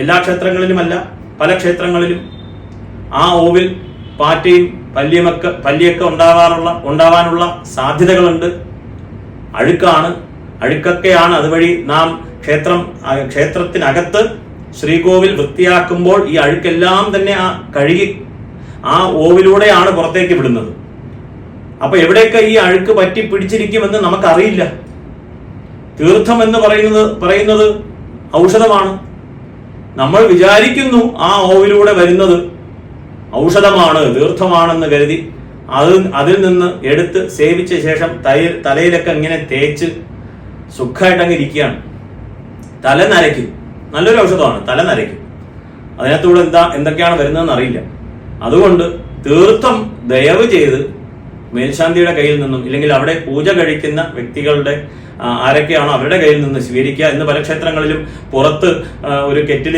എല്ലാ ക്ഷേത്രങ്ങളിലുമല്ല പല ക്ഷേത്രങ്ങളിലും ആ ഓവിൽ പാറ്റയും പല്ലിയമൊക്കെ പല്ലിയൊക്കെ ഉണ്ടാവാറുള്ള ഉണ്ടാവാനുള്ള സാധ്യതകളുണ്ട്. അഴുക്കാണ്. അഴുക്കൊക്കെയാണ് അതുവഴി നാം ക്ഷേത്രം ക്ഷേത്രത്തിനകത്ത് ശ്രീകോവിൽ വൃത്തിയാക്കുമ്പോൾ ഈ അഴുക്കെല്ലാം തന്നെ ആ കഴുകി ആ ഓവിലൂടെയാണ് പുറത്തേക്ക് വിടുന്നത്. അപ്പൊ എവിടെയൊക്കെ ഈ അഴുക്ക് പറ്റി പിടിച്ചിരിക്കുമെന്ന് നമുക്കറിയില്ല. തീർത്ഥം എന്ന് പറയുന്നത് പറയുന്നത് ഔഷധമാണ്. നമ്മൾ വിചാരിക്കുന്നു ആ ഓവിലൂടെ വരുന്നത് ഔഷധമാണ് തീർത്ഥമാണെന്ന് കരുതി അത് അതിൽ നിന്ന് എടുത്ത് സേവിച്ച ശേഷം തൈ തലയിലൊക്കെ ഇങ്ങനെ തേച്ച് സുഖമായിട്ട് ഇരിക്കുകയാണ് തല നരയ്ക്കും. നല്ലൊരു ഔഷധമാണ് തല നരയ്ക്കും. അതിനകത്തൂടെ എന്താ എന്തൊക്കെയാണ് വരുന്നതെന്ന് അറിയില്ല. അതുകൊണ്ട് തീർത്ഥം ദയവ് ചെയ്ത് മേൽശാന്തിയുടെ കയ്യിൽ നിന്നും ഇല്ലെങ്കിൽ അവിടെ പൂജ കഴിക്കുന്ന വ്യക്തികളുടെ ആരൊക്കെയാണോ അവരുടെ കയ്യിൽ നിന്ന് സ്വീകരിക്കുക ഇന്ന് പല ക്ഷേത്രങ്ങളിലും പുറത്ത് ഒരു കെറ്റിലിൽ